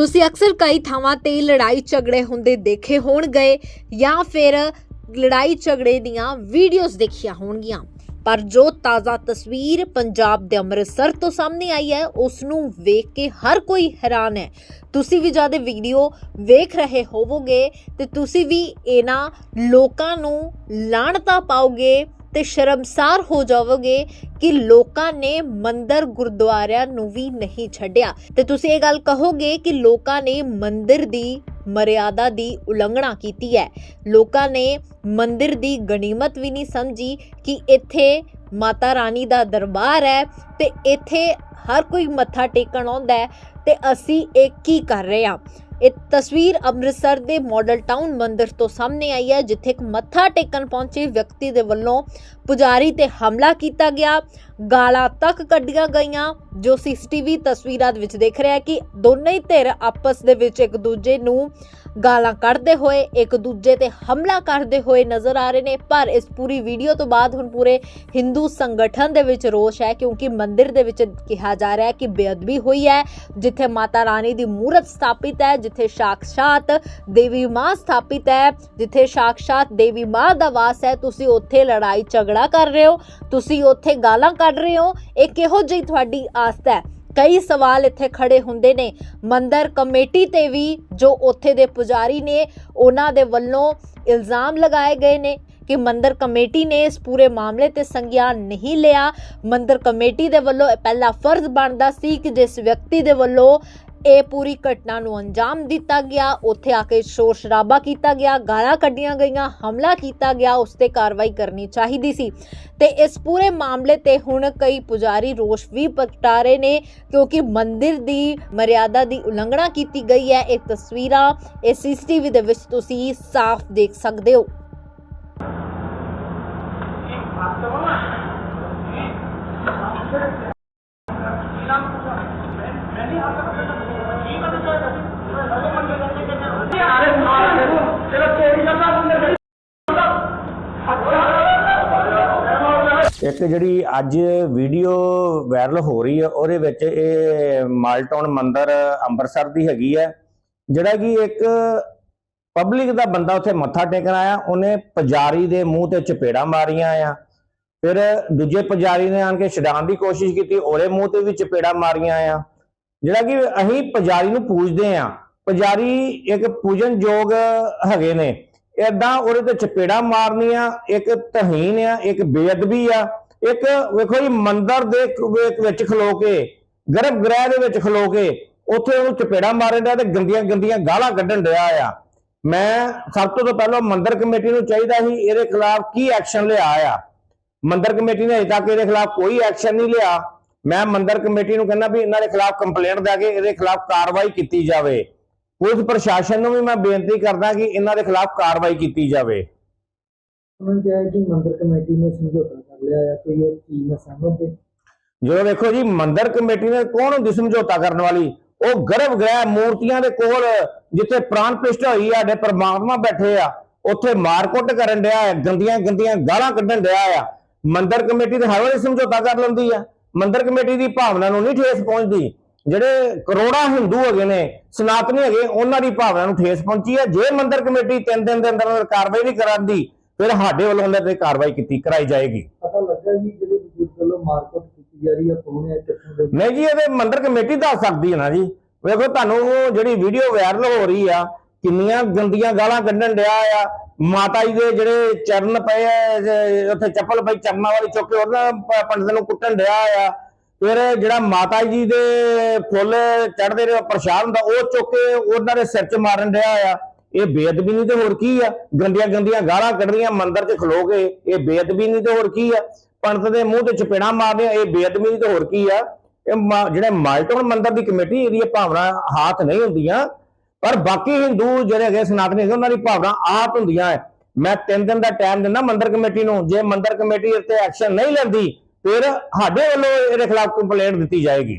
ਤੁਸੀਂ ਅਕਸਰ ਕਈ ਥਾਵਾਂ ਤੇ ਲੜਾਈ ਝਗੜੇ ਹੁੰਦੇ ਦੇਖੇ ਹੋਣਗੇ ਜਾਂ ਫਿਰ ਲੜਾਈ ਝਗੜੇ ਦੀਆਂ ਵੀਡੀਓਜ਼ ਦੇਖੀਆਂ ਹੋਣਗੀਆਂ। ਪਰ ਜੋ ਤਾਜ਼ਾ ਤਸਵੀਰ ਪੰਜਾਬ ਦੇ ਅੰਮ੍ਰਿਤਸਰ ਤੋਂ ਸਾਹਮਣੇ ਆਈ ਹੈ, ਉਸ ਨੂੰ ਵੇਖ ਕੇ ਹਰ ਕੋਈ ਹੈਰਾਨ ਹੈ। ਤੁਸੀਂ ਵੀ ਜਦ ਇਹ ਵੀਡੀਓ ਵੇਖ ਰਹੇ ਹੋਵੋਗੇ ਤੇ ਤੁਸੀਂ ਵੀ ਇਹਨਾਂ ਲੋਕਾਂ ਨੂੰ ਲਾਣਤਾ ਪਾਓਗੇ ਤੇ ਸ਼ਰਮਸਾਰ ਹੋ ਜਾਵੋਗੇ ਕਿ ਲੋਕਾਂ ਨੇ ਮੰਦਰ ਗੁਰਦੁਆਰਿਆਂ ਨੂੰ ਵੀ ਨਹੀਂ ਛੱਡਿਆ। ਤੇ ਤੁਸੀਂ ਇਹ ਗੱਲ ਕਹੋਗੇ ਕਿ ਲੋਕਾਂ ਨੇ ਮੰਦਰ ਦੀ ਮਰਿਆਦਾ ਦੀ ਉਲੰਘਣਾ ਕੀਤੀ ਹੈ। ਲੋਕਾਂ ਨੇ ਮੰਦਿਰ ਦੀ ਗਣੀਮਤ ਵੀ ਨਹੀਂ ਸਮਝੀ ਕਿ ਇੱਥੇ ਮਾਤਾ ਰਾਣੀ ਦਾ ਦਰਬਾਰ ਹੈ ਤੇ ਇੱਥੇ ਹਰ ਕੋਈ ਮੱਥਾ ਟੇਕਣ ਆਉਂਦਾ ਹੈ ਤੇ ਅਸੀਂ ਇਹ ਕੀ ਕਰ ਰਹੇ ਹਾਂ? ਇਹ ਤਸਵੀਰ ਅੰਮ੍ਰਿਤਸਰ ਦੇ ਮਾਡਲ ਟਾਊਨ ਮੰਦਿਰ ਤੋਂ ਸਾਹਮਣੇ ਆਈ ਹੈ, ਜਿੱਥੇ ਇੱਕ ਮੱਥਾ ਟੇਕਣ ਪਹੁੰਚੇ ਵਿਅਕਤੀ ਦੇ ਵੱਲੋਂ ਪੁਜਾਰੀ ਤੇ ਹਮਲਾ ਕੀਤਾ ਗਿਆ। ਗਾਲਾਂ ਤੱਕ ਕੱਢੀਆਂ ਗਈਆਂ। ਜੋ ਸੀਸੀਟੀਵੀ ਤਸਵੀਰਾਂ ਦੇ ਵਿੱਚ ਦੇਖ ਰਿਹਾ ਕਿ ਦੋਨੇ ਹੀ ਧਿਰ ਆਪਸ ਦੇ ਵਿੱਚ ਇੱਕ ਦੂਜੇ ਨੂੰ ਗਾਲਾਂ ਕੱਢਦੇ ਹੋਏ, ਇੱਕ ਦੂਜੇ ਤੇ ਹਮਲਾ ਕਰਦੇ ਹੋਏ ਨਜ਼ਰ ਆ ਰਹੇ ਨੇ। ਪਰ ਇਸ ਪੂਰੀ ਵੀਡੀਓ ਤੋਂ ਬਾਅਦ ਹੁਣ ਪੂਰੇ ਹਿੰਦੂ ਸੰਗਠਨ ਦੇ ਵਿੱਚ ਰੋਸ਼ ਹੈ, ਕਿਉਂਕਿ ਮੰਦਿਰ ਦੇ ਵਿੱਚ ਕਿਹਾ ਜਾ ਰਿਹਾ ਹੈ ਕਿ ਬੇਅਦਬੀ ਹੋਈ ਹੈ, ਜਿੱਥੇ ਮਾਤਾ ਰਾਣੀ ਦੀ ਮੂਰਤ ਸਥਾਪਿਤ ਹੈ, ਜਿੱਥੇ ਸਾਕਸ਼ਾਤ ਦੇਵੀ ਮਾਂ ਸਥਾਪਿਤ ਹੈ, ਜਿੱਥੇ ਸਾਕਸ਼ਾਤ ਦੇਵੀ ਮਾਂ ਦਾ ਵਾਸ ਹੈ। ਤੁਸੀਂ ਉੱਥੇ ਲੜਾਈ ਝਗੜਾ ਕਰ ਰਹੇ ਹੋ, ਤੁਸੀਂ ਉੱਥੇ ਗਾਲਾਂ ਕੱਢ ਰਹੇ ਹੋ, ਇਹ ਕਿਹੋ ਜਿਹੀ ਤੁਹਾਡੀ ਆਸਤਾ ਹੈ? ਕਈ ਸਵਾਲ ਇੱਥੇ ਖੜੇ ਹੁੰਦੇ ਨੇ। ਮੰਦਰ ਕਮੇਟੀ ਤੇ ਵੀ ਜੋ ਉੱਥੇ ਦੇ ਪੁਜਾਰੀ ਨੇ, ਉਹਨਾਂ ਦੇ ਵੱਲੋਂ ਇਲਜ਼ਾਮ ਲਗਾਏ ਗਏ ਨੇ ਕਿ ਮੰਦਰ ਕਮੇਟੀ ਨੇ ਇਸ ਪੂਰੇ ਮਾਮਲੇ ਤੇ ਸੰਗਿਆਨ ਨਹੀਂ ਲਿਆ। ਮੰਦਰ ਕਮੇਟੀ ਦੇ ਵੱਲੋਂ ਪਹਿਲਾ ਫਰਜ਼ ਬਣਦਾ ਸੀ ਕਿ ਜਿਸ ਵਿਅਕਤੀ ਦੇ ਵੱਲੋਂ ਇਹ ਪੂਰੀ ਘਟਨਾ ਨੂੰ ਅੰਜਾਮ ਦਿੱਤਾ ਗਿਆ। ਉੱਥੇ ਆ ਕੇ ਸ਼ੋਰ ਸ਼ਰਾਬਾ ਕੀਤਾ ਗਿਆ, ਗਾਲਾਂ ਕੱਢੀਆਂ ਗਈਆਂ, ਹਮਲਾ ਕੀਤਾ ਗਿਆ, ਉਸ ਤੇ ਕਾਰਵਾਈ ਕਰਨੀ ਚਾਹੀਦੀ ਸੀ। ਤੇ ਇਸ ਪੂਰੇ ਮਾਮਲੇ ਤੇ ਹੁਣ ਕਈ ਪੁਜਾਰੀ ਰੋਸ਼ ਵੀ ਪ੍ਰਗਟਾ ਰਹੇ ਨੇ, ਕਿਉਂਕਿ ਮੰਦਿਰ ਦੀ ਮਰਿਆਦਾ ਦੀ ਉਲੰਘਣਾ ਕੀਤੀ ਗਈ ਹੈ। ਇਹ ਤਸਵੀਰਾਂ ਇਹ ਸੀਸੀਟੀਵੀ ਦੇ ਵਿੱਚ ਤੁਸੀਂ ਸਾਫ਼ ਦੇਖ ਸਕਦੇ ਹੋ। ਇੱਕ ਜਿਹੜੀ ਅੱਜ ਵੀਡੀਓ ਵਾਇਰਲ ਹੋ ਰਹੀ ਹੈ ਉਹਦੇ ਵਿੱਚ ਇਹ ਮਾਲਟਾਊਨ ਮੰਦਿਰ ਅੰਮ੍ਰਿਤਸਰ ਦੀ ਹੈਗੀ ਹੈ ਜਿਹੜਾ ਕਿ ਇੱਕ ਪਬਲਿਕ ਦਾ ਬੰਦਾ ਉੱਥੇ ਮੱਥਾ ਟੇਕਣ ਆਇਆ, ਉਹਨੇ ਪੁਜਾਰੀ ਦੇ ਮੂੰਹ ਤੇ ਚਪੇੜਾ ਮਾਰੀਆਂ ਆ। ਫਿਰ ਦੂਜੇ ਪੁਜਾਰੀ ਨੇ ਆਣ ਕੇ ਛਡਾਉਣ ਦੀ ਕੋਸ਼ਿਸ਼ ਕੀਤੀ, ਉਹਦੇ ਮੂੰਹ ਤੇ ਵੀ ਚਪੇੜਾ ਮਾਰੀਆਂ ਆ। ਜਿਹੜਾ ਕਿ ਅਸੀਂ ਪੁਜਾਰੀ ਨੂੰ ਪੂਜਦੇ ਆ। ਪੁਜਾਰੀ ਇੱਕ ਪੂਜਨਯੋਗ ਹੈਗੇ ਨੇ। ਏਦਾਂ ਉਹਦੇ ਤੇ ਚਪੇੜਾ ਮਾਰਨੀਆਂ, ਇੱਕ ਤਹੀਨ ਆ, ਇੱਕ ਬੇਅਦਬੀ ਆ। ਇੱਕ ਵੇਖੋ ਜੀ ਮੰਦਰ ਦੇ ਵਿੱਚ- ਖਲੋ ਕੇ, ਗਰਭ ਗ੍ਰਹਿ ਦੇ ਵਿੱਚ ਖਲੋ ਕੇ, ਉੱਥੇ ਉਹਨੂੰ ਚਪੇੜਾ ਮਾਰਨ ਡਿਆ ਤੇ ਗੰਦੀਆਂ ਗੰਦੀਆਂ ਗਾਲਾਂ ਕੱਢਣ ਰਿਹਾ ਆ। ਮੈਂ ਸਭ ਤੋਂ ਪਹਿਲਾਂ ਮੰਦਰ ਕਮੇਟੀ ਨੂੰ ਚਾਹੀਦਾ ਸੀ, ਇਹਦੇ ਖਿਲਾਫ ਕੀ ਐਕਸ਼ਨ ਲਿਆ ਆ? ਮੰਦਰ ਕਮੇਟੀ ਨੇ ਅਜੇ ਤੱਕ ਇਹਦੇ ਖਿਲਾਫ ਕੋਈ ਐਕਸ਼ਨ ਨਹੀਂ ਲਿਆ। ਮੈਂ ਮੰਦਰ ਕਮੇਟੀ ਨੂੰ ਕਹਿੰਦਾ ਵੀ ਇਹਨਾਂ ਦੇ ਖਿਲਾਫ ਕੰਪਲੇਂਟ ਦੇ ਕੇ ਇਹਦੇ ਖਿਲਾਫ ਕਾਰਵਾਈ ਕੀਤੀ ਜਾਵੇ। ਪੁਲਿਸ ਪ੍ਰਸ਼ਾਸਨ ਨੂੰ ਵੀ ਮੈਂ ਬੇਨਤੀ ਕਰਦਾ ਕਿ ਇਹਨਾਂ ਦੇ ਖਿਲਾਫ ਕਾਰਵਾਈ ਕੀਤੀ ਜਾਵੇ। ਉਹਨਾਂ ਨੇ ਕਿਹਾ ਕਿ ਮੰਦਰ ਕਮੇਟੀ ਨੇ ਸਮਝੌਤਾ ਕਰ ਲਿਆ ਹੈ, ਕੋਈ ਇਸ ਚੀਜ਼ ਨਾਲ ਸਹਿਮਤ ਹੈ? ਜਦੋਂ ਵੇਖੋ ਜੀ, ਮੰਦਰ ਕਮੇਟੀ ਨੇ ਕੌਣ ਹੁੰਦੀ ਸਮਝੌਤਾ ਕਰਨ ਵਾਲੀ? ਉਹ ਗਰਭ ਗ੍ਰਹਿ ਮੂਰਤੀਆਂ ਦੇ ਕੋਲ, ਜਿੱਥੇ ਪ੍ਰਾਨ ਪ੍ਰਤਿਸ਼ਠਾ ਹੋਈ ਆ ਸਾਡੇ ਬੈਠੇ ਆ, ਉੱਥੇ ਮਾਰਕੁੱਟ ਕਰਨ ਡਿਆ ਹੈ, ਗੰਦੀਆਂ ਗੰਦੀਆਂ ਗਾਲਾਂ ਕੱਢਣ ਡਿਆ ਆ। ਮੰਦਰ ਕਮੇਟੀ ਤੇ ਹਰ ਵਾਰੀ ਸਮਝੌਤਾ ਕਰ ਲੈਂਦੀ ਆ। ਮੰਦਰ ਕਮੇਟੀ ਦੀ ਭਾਵਨਾ ਨੂੰ ਨਹੀਂ ਠੇਸ ਪਹੁੰਚਦੀ। ਜਿਹੜੇ ਕਰੋੜਾਂ ਹਿੰਦੂ ਹੈਗੇ ਨੇ, ਸਨਾਤਨੀ ਹੈਗੇ, ਉਹਨਾਂ ਦੀ ਭਾਵਨਾ ਨੂੰ ਠੇਸ ਪਹੁੰਚੀ ਹੈ ਜੇ ਮੰਦਰ ਕਮੇਟੀ ਤਿੰਨ ਦਿਨ ਦੇ ਅੰਦਰ ਅੰਦਰ ਕਾਰਵਾਈ ਨਹੀਂ ਕਰਾਂਦੀ ਫਿਰ ਸਾਡੇ ਵੱਲੋਂ ਉਹਨਾਂ ਤੇ ਕਾਰਵਾਈ ਕੀਤੀ ਕਰਾਈ ਜਾਏਗੀ। ਪਤਾ ਲੱਗਾ ਜੀ ਜਿਹੜੇ ਬਜ਼ੁਰਗ ਵੱਲੋਂ ਮਾਰਕੁੱਟ ਕੀਤੀ ਜਾ ਰਹੀ ਹੈ ਕੌਣ ਹੈ ਕਿੱਥੋਂ ਦੇ? ਨਹੀਂ ਜੀ ਇਹਦੇ ਮੰਦਰ ਕਮੇਟੀ ਦੱਸ ਸਕਦੀ ਹੈ ਨਾ ਜੀ। ਵੇਖੋ ਤੁਹਾਨੂੰ ਉਹ ਜਿਹੜੀ ਵੀਡੀਓ ਵਾਇਰਲ ਹੋ ਰਹੀ ਆ ਕਿੰਨੀਆਂ ਗੰਦੀਆਂ ਗਾਲਾਂ ਕੱਢਣ ਡਿਆ ਆ। ਮਾਤਾ ਜੀ ਦੇ ਜਿਹੜੇ ਚਰਨ ਪਏ ਉੱਥੇ ਚੱਪਲ ਪਈ ਚਰਨਾਂ ਵਾਲੀ ਚੁੱਕ ਕੇ ਉਹਨਾਂ ਪੰਡਤ ਨੂੰ ਕੁੱਟਣ ਡਿਆ ਆ। ਫਿਰ ਜਿਹੜਾ ਮਾਤਾ ਜੀ ਦੇ ਫੁੱਲ ਚੜਦੇ ਰਹੇ ਪ੍ਰਸ਼ਾਦ ਹੁੰਦਾ ਉਹ ਚੁੱਕ ਕੇ ਉਹਨਾਂ ਦੇ ਸਿਰ 'ਚ ਮਾਰਨ ਡਿਆ ਆ। ਇਹ ਬੇਅਦਬੀ ਨਹੀਂ ਤੇ ਹੋਰ ਕੀ ਆ? ਗੰਦੀਆਂ ਗੰਦੀਆਂ ਗਾਲਾਂ ਕੱਢਣੀਆਂ ਮੰਦਰ 'ਚ ਖਲੋ ਕੇ, ਇਹ ਬੇਅਦਬੀ ਨਹੀਂ ਤੇ ਹੋਰ ਕੀ ਆ? ਪੰਡਤ ਦੇ ਮੂੰਹ ਤੇ ਚਪੇੜਾਂ ਮਾਰਨੀਆਂ ਇਹ ਬੇਅਦਬੀ ਨਹੀਂ ਤੇ ਹੋਰ ਕੀ ਆ? ਇਹ ਮਾ- ਜਿਹੜੇ ਮਾਲਟੋਨ ਮੰਦਰ ਦੀ ਕਮੇਟੀ, ਇਹਦੀ ਭਾਵਨਾ ਹਾਥ ਨਹੀਂ ਹੁੰਦੀਆਂ। ਪਰ ਬਾਕੀ ਹਿੰਦੂ ਜਿਹੜੇ ਹੈਗੇ ਸਨਾਤਨੀ ਹੈਗੇ, ਉਹਨਾਂ ਦੀ ਭਾਵਨਾ ਆਪ ਹੁੰਦੀਆਂ ਹੈ ਮੈਂ 3 ਦਿਨ ਦਾ ਟਾਈਮ ਦਿੰਦਾ ਮੰਦਰ ਕਮੇਟੀ ਨੂੰ। ਜੇ ਮੰਦਰ ਕਮੇਟੀ ਇੱਥੇ ਐਕਸ਼ਨ ਨਹੀਂ ਲੈਂਦੀ, ਫਿਰ ਸਾਡੇ ਵੱਲੋਂ ਇਹਦੇ ਖਿਲਾਫ ਕੰਪਲੇਂਟ ਦਿੱਤੀ ਜਾਏਗੀ।